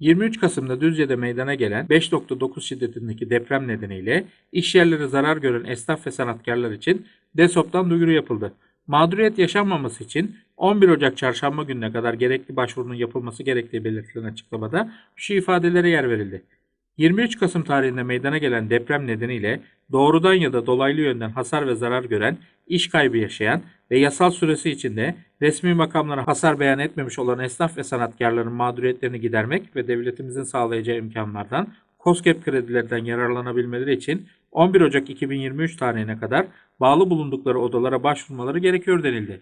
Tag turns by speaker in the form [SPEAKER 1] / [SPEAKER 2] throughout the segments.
[SPEAKER 1] 23 Kasım'da Düzce'de meydana gelen 5.9 şiddetindeki deprem nedeniyle iş yerleri zarar gören esnaf ve sanatkarlar için DESOP'tan duyuru yapıldı. Mağduriyet yaşanmaması için 11 Ocak çarşamba gününe kadar gerekli başvurunun yapılması gerektiği belirtilen açıklamada şu ifadelere yer verildi. 23 Kasım tarihinde meydana gelen deprem nedeniyle doğrudan ya da dolaylı yönden hasar ve zarar gören, iş kaybı yaşayan ve yasal süresi içinde resmi makamlara hasar beyan etmemiş olan esnaf ve sanatkarların mağduriyetlerini gidermek ve devletimizin sağlayacağı imkanlardan COSGAP kredilerden yararlanabilmeleri için 11 Ocak 2023 tarihine kadar bağlı bulundukları odalara başvurmaları gerekiyor denildi.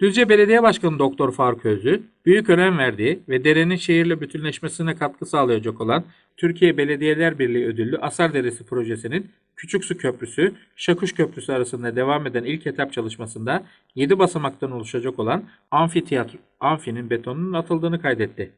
[SPEAKER 1] Düzce Belediye Başkanı Doktor Faruk Özlü, büyük önem verdiği ve derenin şehirle bütünleşmesine katkı sağlayacak olan Türkiye Belediyeler Birliği ödüllü Asar Deresi projesinin Küçüksu Köprüsü, Şakuş Köprüsü arasında devam eden ilk etap çalışmasında 7 basamaktan oluşacak olan amfiteyatro, amfinin betonunun atıldığını kaydetti.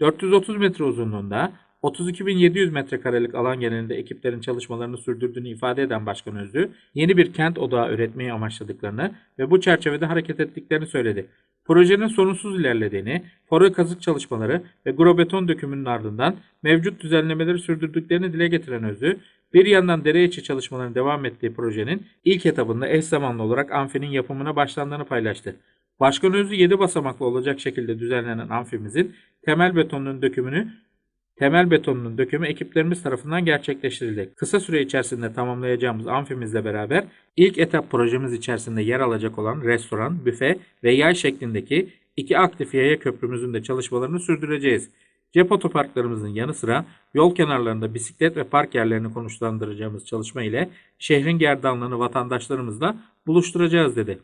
[SPEAKER 1] 430 metre uzunluğunda 32.700 metrekarelik alan genelinde ekiplerin çalışmalarını sürdürdüğünü ifade eden Başkan Özlü, yeni bir kent odağı üretmeyi amaçladıklarını ve bu çerçevede hareket ettiklerini söyledi. Projenin sorunsuz ilerlediğini, fora kazık çalışmaları ve grobeton dökümünün ardından mevcut düzenlemeleri sürdürdüklerini dile getiren Özlü, bir yandan dere içi çalışmaların devam ettiği projenin ilk etabında eş zamanlı olarak amfinin yapımına başlandığını paylaştı. Başkan Özlü 7 basamaklı olacak şekilde düzenlenen amfimizin temel betonunun dökümünü Temel betonunun dökümü ekiplerimiz tarafından gerçekleştirildi. Kısa süre içerisinde tamamlayacağımız amfimizle beraber ilk etap projemiz içerisinde yer alacak olan restoran, büfe ve yay şeklindeki iki aktif yaya köprümüzün de çalışmalarını sürdüreceğiz. Cep otoparklarımızın yanı sıra yol kenarlarında bisiklet ve park yerlerini konuşlandıracağımız çalışma ile şehrin gerdanlığını vatandaşlarımızla buluşturacağız dedi.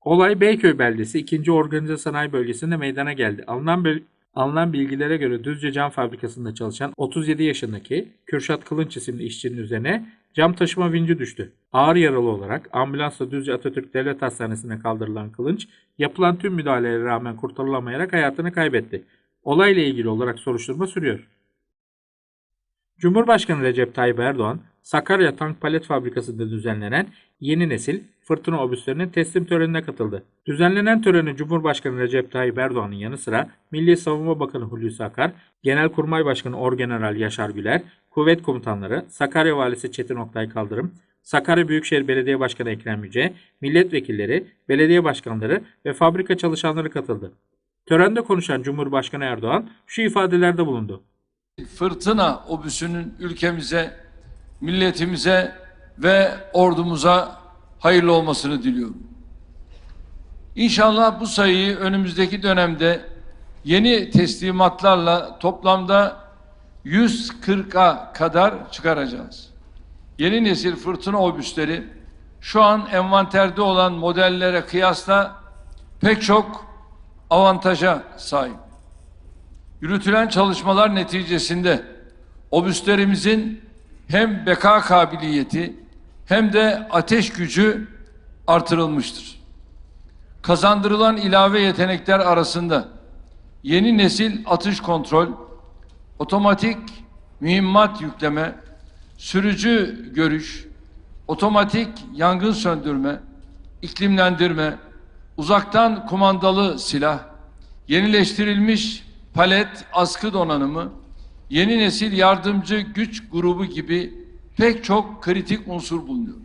[SPEAKER 1] Olay Beyköy beldesi 2. Organize Sanayi Bölgesi'nde meydana geldi. Alınan böl- Alınan bilgilere göre Düzce Cam Fabrikası'nda çalışan 37 yaşındaki Kürşat Kılınç isimli işçinin üzerine cam taşıma vinci düştü. Ağır yaralı olarak ambulansla Düzce Atatürk Devlet Hastanesi'ne kaldırılan Kılınç, yapılan tüm müdahalelere rağmen kurtarılamayarak hayatını kaybetti. Olayla ilgili olarak soruşturma sürüyor. Cumhurbaşkanı Recep Tayyip Erdoğan, Sakarya Tank Palet Fabrikası'nda düzenlenen yeni nesil fırtına obüslerinin teslim törenine katıldı. Düzenlenen töreni Cumhurbaşkanı Recep Tayyip Erdoğan'ın yanı sıra Milli Savunma Bakanı Hulusi Akar, Genelkurmay Başkanı Orgeneral Yaşar Güler, kuvvet komutanları, Sakarya Valisi Çetin Oktay Kaldırım, Sakarya Büyükşehir Belediye Başkanı Ekrem Yüce, milletvekilleri, belediye başkanları ve fabrika çalışanları katıldı. Törende konuşan Cumhurbaşkanı Erdoğan şu ifadelerde bulundu.
[SPEAKER 2] fırtına obüsünün ülkemize, milletimize ve ordumuza hayırlı olmasını diliyorum. İnşallah bu sayıyı önümüzdeki dönemde yeni teslimatlarla toplamda 140'a kadar çıkaracağız. Yeni nesil fırtına obüsleri şu an envanterde olan modellere kıyasla pek çok avantaja sahip. Yürütülen çalışmalar neticesinde obüslerimizin hem beka kabiliyeti hem de ateş gücü artırılmıştır. Kazandırılan ilave yetenekler arasında yeni nesil atış kontrol, otomatik mühimmat yükleme, sürücü görüş, otomatik yangın söndürme, iklimlendirme, uzaktan kumandalı silah, yenileştirilmiş palet askı donanımı, yeni nesil yardımcı güç grubu gibi pek çok kritik unsur bulunuyor.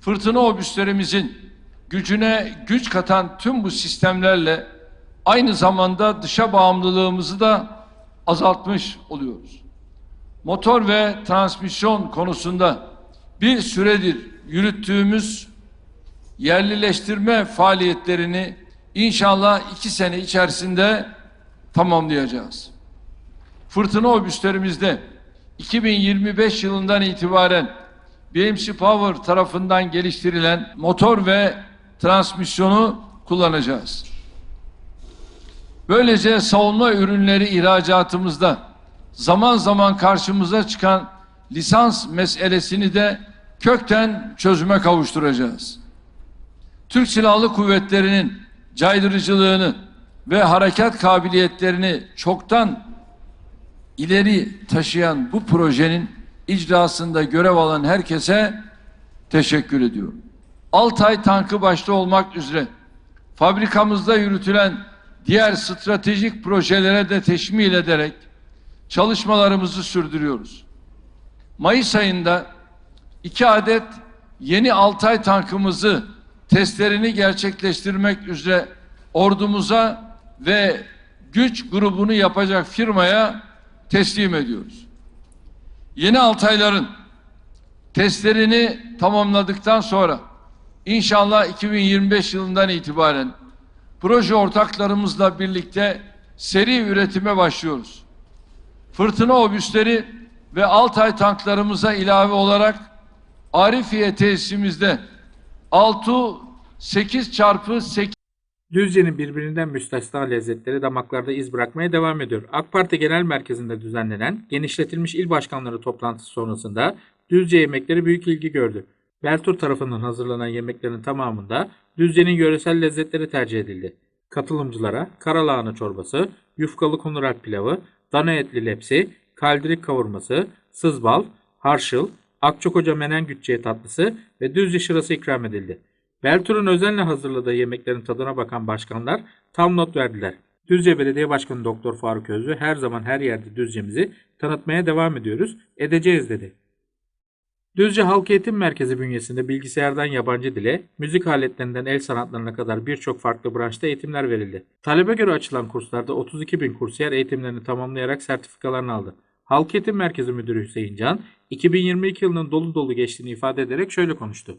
[SPEAKER 2] Fırtına obüslerimizin gücüne güç katan tüm bu sistemlerle aynı zamanda dışa bağımlılığımızı da azaltmış oluyoruz. Motor ve transmisyon konusunda bir süredir yürüttüğümüz yerlileştirme faaliyetlerini inşallah iki sene içerisinde tamamlayacağız. Fırtına obüslerimizde 2025 yılından itibaren BMC Power tarafından geliştirilen motor ve transmisyonu kullanacağız. Böylece savunma ürünleri ihracatımızda zaman zaman karşımıza çıkan lisans meselesini de kökten çözüme kavuşturacağız. Türk Silahlı Kuvvetleri'nin caydırıcılığını ve harekat kabiliyetlerini çoktan ileri taşıyan bu projenin icrasında görev alan herkese teşekkür ediyorum. Altay tankı başta olmak üzere fabrikamızda yürütülen diğer stratejik projelere de teşmil ederek çalışmalarımızı sürdürüyoruz. Mayıs ayında iki adet yeni Altay tankımızı testlerini gerçekleştirmek üzere ordumuza ve güç grubunu yapacak firmaya teslim ediyoruz. Yeni Altayların testlerini tamamladıktan sonra inşallah 2025 yılından itibaren proje ortaklarımızla birlikte seri üretime başlıyoruz. Fırtına obüsleri ve Altay tanklarımıza ilave olarak Arifiye tesisimizde 6 8 çarpı 8
[SPEAKER 1] Düzce'nin birbirinden müstesna lezzetleri damaklarda iz bırakmaya devam ediyor. AK Parti Genel Merkezi'nde düzenlenen genişletilmiş il başkanları toplantısı sonrasında Düzce yemekleri büyük ilgi gördü. Beltur tarafından hazırlanan yemeklerin tamamında Düzce'nin yöresel lezzetleri tercih edildi. Katılımcılara karalahana çorbası, yufkalı konurat pilavı, dana etli lepsi, kaldirik kavurması, sızbal, harşıl, akçakoca menen tatlısı ve Düzce şırası ikram edildi. Beltur'un özenle hazırladığı yemeklerin tadına bakan başkanlar tam not verdiler. Düzce Belediye Başkanı Doktor Faruk Özlü her zaman her yerde Düzce'mizi tanıtmaya devam ediyoruz, edeceğiz dedi. Düzce Halk Eğitim Merkezi bünyesinde bilgisayardan yabancı dile, müzik aletlerinden el sanatlarına kadar birçok farklı branşta eğitimler verildi. Talebe göre açılan kurslarda 32 bin kursiyer eğitimlerini tamamlayarak sertifikalarını aldı. Halk Eğitim Merkezi Müdürü Hüseyin Can, 2022 yılının dolu dolu geçtiğini ifade ederek şöyle konuştu.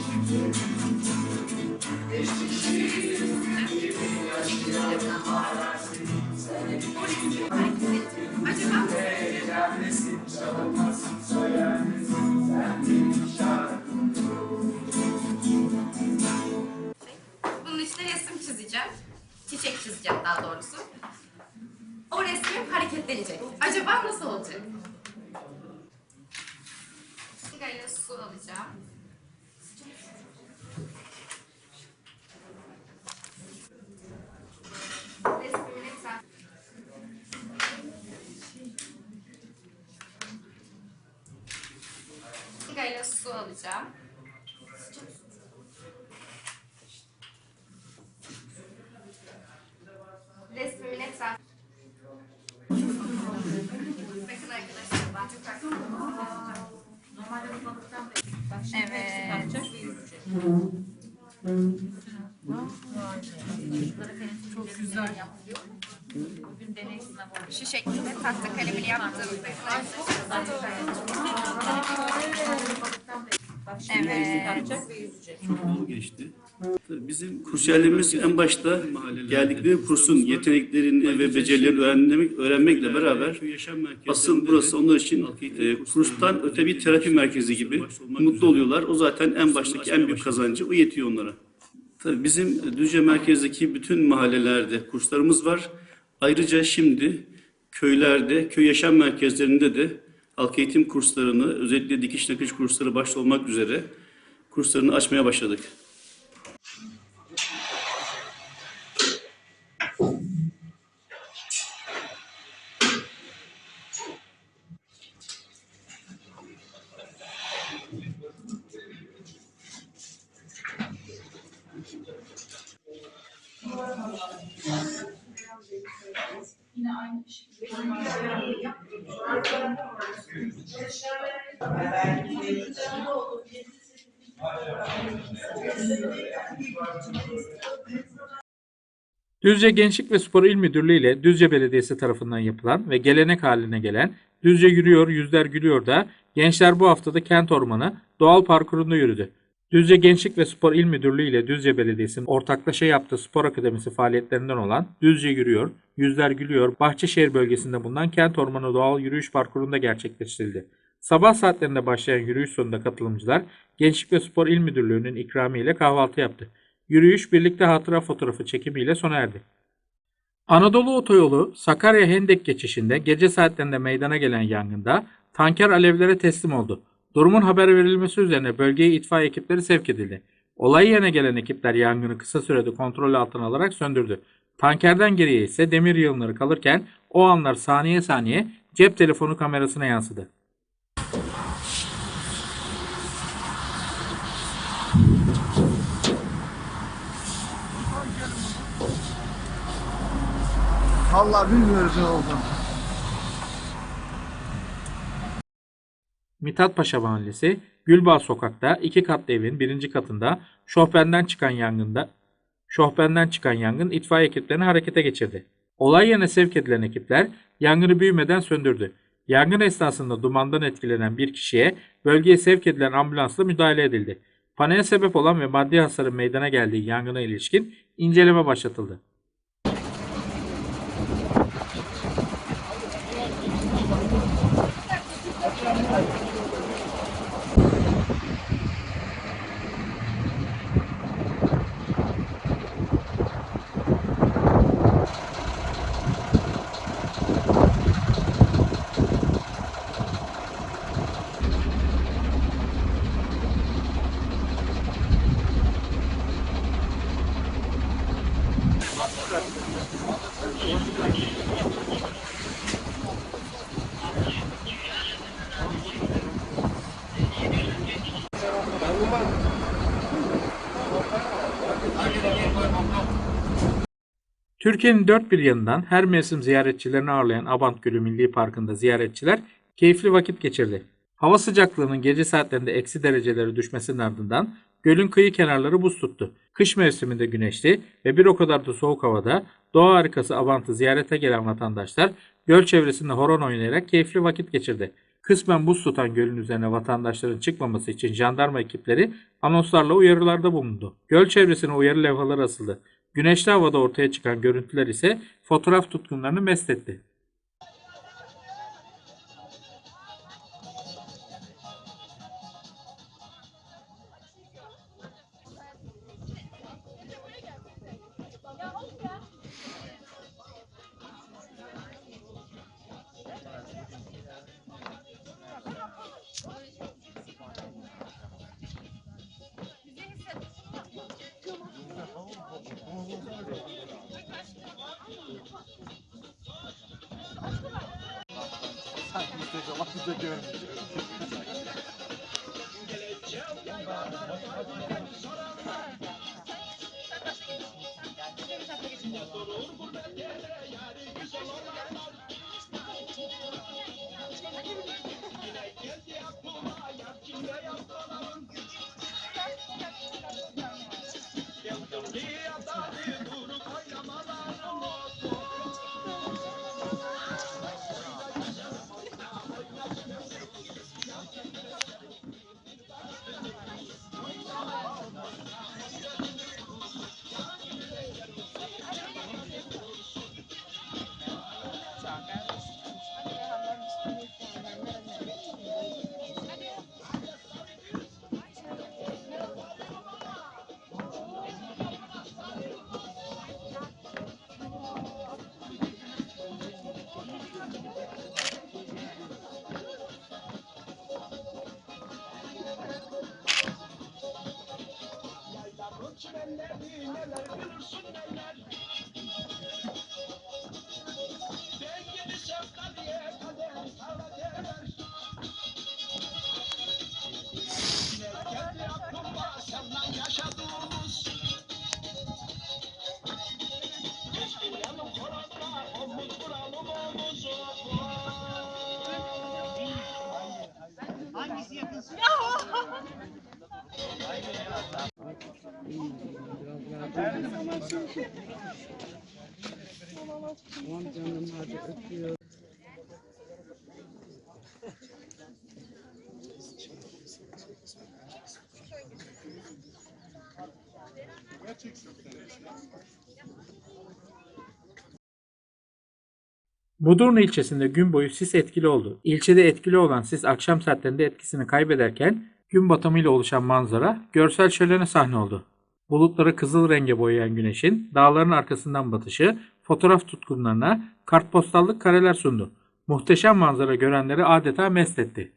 [SPEAKER 3] Çizeceğim daha doğrusu. O resmim hareketlenecek. Acaba nasıl olacak? Sigayla su alacağım. Sigayla su alacağım. Evet.
[SPEAKER 4] Çok güzel.
[SPEAKER 3] Şu şekilde tahta kalemini yaptığımızda Evet.
[SPEAKER 4] Çıkaracak ve yüzecek.
[SPEAKER 5] Çok geçti. Tabii Bizim kursiyerlerimiz en başta geldikleri kursun yeteneklerini ve becerilerini öğrenmek, öğrenmekle beraber asıl burası onlar için e, kurstan öte bir terapi merkezi gibi mutlu oluyorlar. O zaten en baştaki en büyük kazancı. O yetiyor onlara. Tabii bizim Düzce merkezdeki bütün mahallelerde kurslarımız var. Ayrıca şimdi köylerde, köy yaşam merkezlerinde de halk eğitim kurslarını, özellikle dikiş nakış kursları başta olmak üzere kurslarını açmaya başladık.
[SPEAKER 1] Düzce Gençlik ve Spor İl Müdürlüğü ile Düzce Belediyesi tarafından yapılan ve gelenek haline gelen Düzce Yürüyor Yüzler Gülüyor da gençler bu haftada kent ormanı doğal parkurunda yürüdü. Düzce Gençlik ve Spor İl Müdürlüğü ile Düzce Belediyesi'nin ortaklaşa yaptığı spor akademisi faaliyetlerinden olan Düzce Yürüyor, Yüzler Gülüyor, Bahçeşehir bölgesinde bulunan kent ormanı doğal yürüyüş parkurunda gerçekleştirildi. Sabah saatlerinde başlayan yürüyüş sonunda katılımcılar Gençlik ve Spor İl Müdürlüğü'nün ikramı ile kahvaltı yaptı. Yürüyüş birlikte hatıra fotoğrafı çekimiyle sona erdi. Anadolu Otoyolu Sakarya Hendek geçişinde gece saatlerinde meydana gelen yangında tanker alevlere teslim oldu. Durumun haber verilmesi üzerine bölgeye itfaiye ekipleri sevk edildi. Olay yerine gelen ekipler yangını kısa sürede kontrol altına alarak söndürdü. Tankerden geriye ise demir yığınları kalırken o anlar saniye saniye cep telefonu kamerasına yansıdı.
[SPEAKER 6] Vallahi bilmiyoruz ne oldu.
[SPEAKER 1] Mithat Paşa Mahallesi, Gülbağ Sokak'ta iki katlı evin birinci katında şofbenden çıkan yangında şofbenden çıkan yangın itfaiye ekiplerini harekete geçirdi. Olay yerine sevk edilen ekipler yangını büyümeden söndürdü. Yangın esnasında dumandan etkilenen bir kişiye bölgeye sevk edilen ambulansla müdahale edildi. Panele sebep olan ve maddi hasarın meydana geldiği yangına ilişkin inceleme başlatıldı. Türkiye'nin dört bir yanından her mevsim ziyaretçilerini ağırlayan Abant Gölü Milli Parkı'nda ziyaretçiler keyifli vakit geçirdi. Hava sıcaklığının gece saatlerinde eksi dereceleri düşmesinin ardından gölün kıyı kenarları buz tuttu. Kış mevsiminde güneşli ve bir o kadar da soğuk havada doğa harikası Abant'ı ziyarete gelen vatandaşlar göl çevresinde horon oynayarak keyifli vakit geçirdi. Kısmen buz tutan gölün üzerine vatandaşların çıkmaması için jandarma ekipleri anonslarla uyarılarda bulundu. Göl çevresine uyarı levhaları asıldı. Güneşli havada ortaya çıkan görüntüler ise fotoğraf tutkunlarını mest etti. gittiği zaman bize görmeyeceğiz. Olur burada yere yani Mudurnu ilçesinde gün boyu sis etkili oldu. İlçede etkili olan sis akşam saatlerinde etkisini kaybederken gün batımıyla oluşan manzara görsel şölene sahne oldu bulutları kızıl renge boyayan güneşin dağların arkasından batışı fotoğraf tutkunlarına kartpostallık kareler sundu. Muhteşem manzara görenleri adeta mest etti.